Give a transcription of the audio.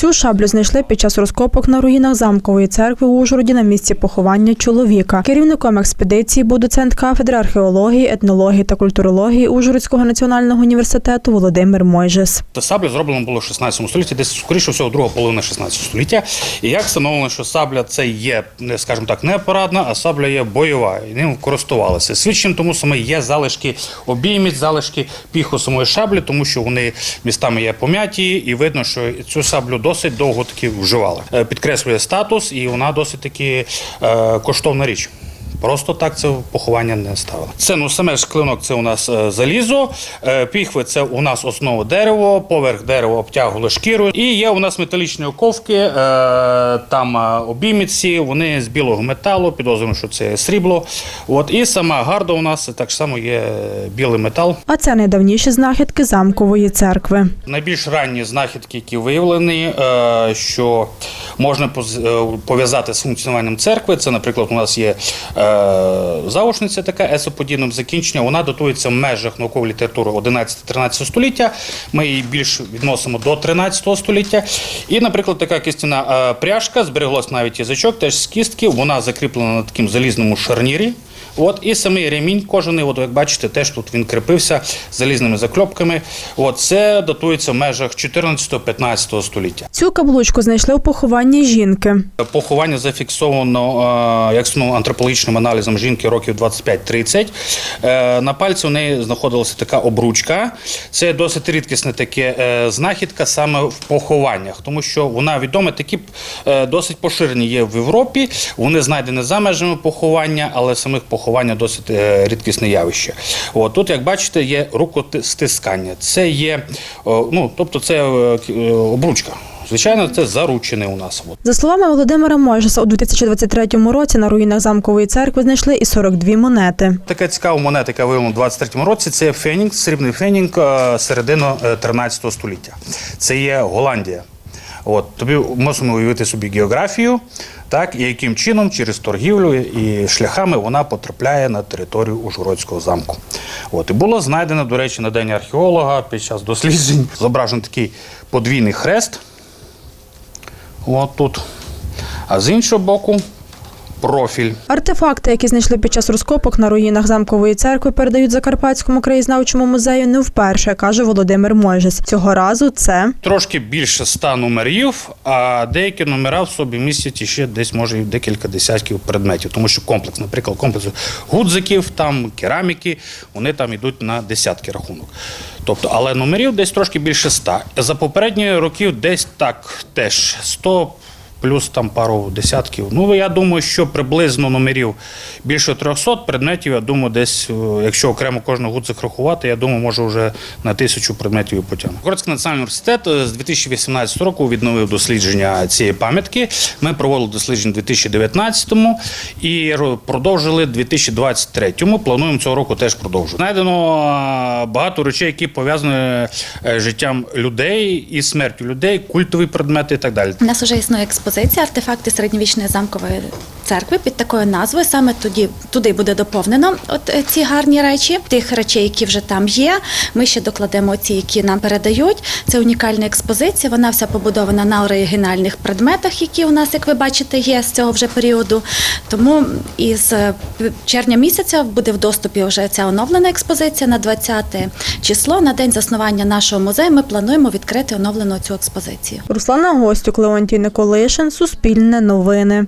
Цю шаблю знайшли під час розкопок на руїнах замкової церкви у Ужгороді на місці поховання чоловіка. Керівником експедиції був доцент кафедри археології, етнології та культурології Ужгородського національного університету Володимир Мойжес. Та сабля зроблена було в 16 столітті, десь скоріше всього друга половина 16 століття. І як встановлено, що сабля це є, скажімо так, не парадна, а сабля є бойова, і ним користувалися. Свідченням тому саме є залишки обійміць, залишки піху самої шаблі, тому що вони містами є пом'яті, і видно, що цю саблю досить довго таки вживали. Е, Підкреслює статус, і вона досить таки е, коштовна річ. Просто так це поховання не ставили. Це ну саме ж клинок це у нас е, залізо, е, піхви це у нас основа дерево, поверх дерева обтягували шкірою. І є у нас металічні оковки, е, там обійміці, вони з білого металу, підозрюємо, що це срібло. От і сама гарда у нас так само є білий метал. А це найдавніші знахідки замкової церкви. Найбільш ранні знахідки, які виявлені, що можна пов'язати з функціонуванням церкви. Це, наприклад, у нас є е, заочниця така есоподібним закінчення. Вона датується в межах наукової літератури 11-13 століття. Ми її більш відносимо до 13 століття. І, наприклад, така кістяна е, пряжка, збереглась навіть язичок, теж з кістки. Вона закріплена на такому залізному шарнірі. От і самий ремінь кожаний, от як бачите, теж тут він кріпився залізними закльопками. От це датується в межах 14-15 століття. Цю каблучку знайшли у похованні жінки. Поховання зафіксовано е, як ну, антропологічним аналізом жінки років 25-30. Е, На пальці у неї знаходилася така обручка. Це досить рідкісна таке е, знахідка саме в похованнях, тому що вона відома, такі досить поширені є в Європі. Вони знайдені за межами поховання, але самих поховання досить е, рідкісне явище. От тут, як бачите, є рукостискання. Це є, ну тобто, це е, е, обручка. Звичайно, це заручене у нас. За словами Володимира Мойжеса, у 2023 році на руїнах замкової церкви знайшли і 42 монети. Така цікава монета, яка виявлена у 23-му році, це фенінг, срібний фенінг е, середини е, 13 століття. Це є Голландія. От тобі мусимо уявити собі географію, так і яким чином через торгівлю і шляхами вона потрапляє на територію Ужгородського замку. От і було знайдено, до речі, на день археолога під час досліджень зображений такий подвійний хрест. От тут. А з іншого боку профіль. Артефакти, які знайшли під час розкопок на руїнах замкової церкви, передають Закарпатському краєзнавчому музею не вперше, каже Володимир Мойжес. Цього разу це Трошки більше ста номерів, а деякі номера в собі містять ще десь може і декілька десятків предметів, тому що комплекс, наприклад, комплекс гудзиків, там кераміки, вони там йдуть на десятки рахунок. Тобто, але номерів десь трошки більше ста. За попередні років десь так теж 100 плюс там пару десятків. Ну, я думаю, що приблизно номерів більше 300 предметів, я думаю, десь, е, якщо окремо кожного гудзик рахувати, я думаю, може вже на тисячу предметів і потягне. Городський національний університет е, з 2018 року відновив дослідження цієї пам'ятки. Ми проводили дослідження у 2019-му і ро- продовжили у 2023-му. Плануємо цього року теж продовжувати. Знайдено е, багато речей, які пов'язані з життям людей і смертю людей, культові предмети і так далі. У нас вже існує експозиція артефакти середньовічної замкової церкви під такою назвою. Саме тоді туди буде доповнено от е, ці гарні речі. Тих речей, які вже там є. Ми ще докладемо ці, які нам передають. Це унікальна експозиція. Вона вся побудована на оригінальних предметах, які у нас, як ви бачите, є з цього вже періоду. Тому із е, червня місяця буде в доступі вже ця оновлена експозиція на 20 число. На день заснування нашого музею ми плануємо відкрити оновлену цю експозицію. Руслана Гостюк, Леонтій Николишин, Суспільне новини.